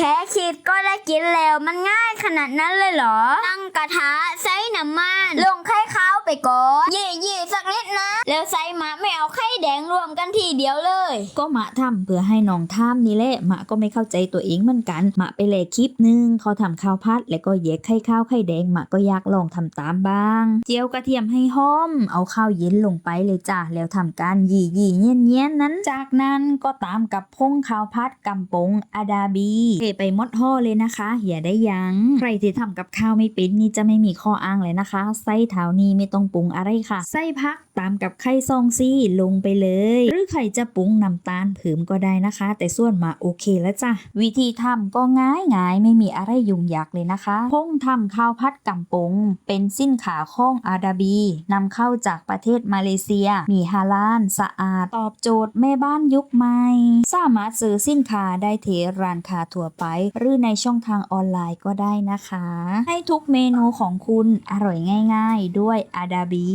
แค่คิดก็ได้กินแล้วมันง่ายขนาดนั้นเลยเหรอ ตั้งกระทะใส่น้ำมัน ลงไข่ขาวไปก่อน เย่เย่สักนิดนะ แล้วใส่หมาไม่เอาไข่แดงรวมกันทีเดียวเลย ก็มะทำเพื่อให้น้องท่ามนี่แหละมะก็ไม่เข้าใจตัวเองเหมือนกันมะไปแลคลิปหนึงเขาทำข้าวพัด แล้วก็แยกไข่ข้าวไข่แดงมะก็อยากลองทำตามบ้าง เจียวกระเทียมให้หอม เอาข้าวเย็นลงไปเลยจ้ะแล้วทำการหยี่หยี่เงี้ยเงี้ยๆนั้น จากนั้นก็ตามกับพงข้าวพัดกำปงอาดาบีเทไปมดห่อเลยนะคะอย่าได้ยัง้งใครที่ทำกับข้าวไม่เป็นนี่จะไม่มีข้ออ้างเลยนะคะไส้เท้านี้ไม่ต้องปรุงอะไรค่ะไส้พักตามกับไข่ซองซี่ลงไปเลย หรือใครจะปรุงน้ำตาลเผิมก็ได้นะคะ แต่ส่วนมาโอเคแล้วจ้ะวิธีทำก็ง่ายง่ายไม่มีอะไรยุ่งยากเลยนะคะพงทำข้าวพัดกำปง เป็นสิ้นขาข้องอาดาบีนำเข้าจากประเทศมาเลเซีย มีฮาลาลสะอาด ตอบโจทย์แม่บ้านยุคใหม่ สามารถซื้อสินค้าได้เทร้านค้าทั่วไป หรือในช่องทางออนไลน์ก็ได้นะคะ ให้ทุกเมนูของคุณอร่อยง่าย ๆ ด้วยอาดาบี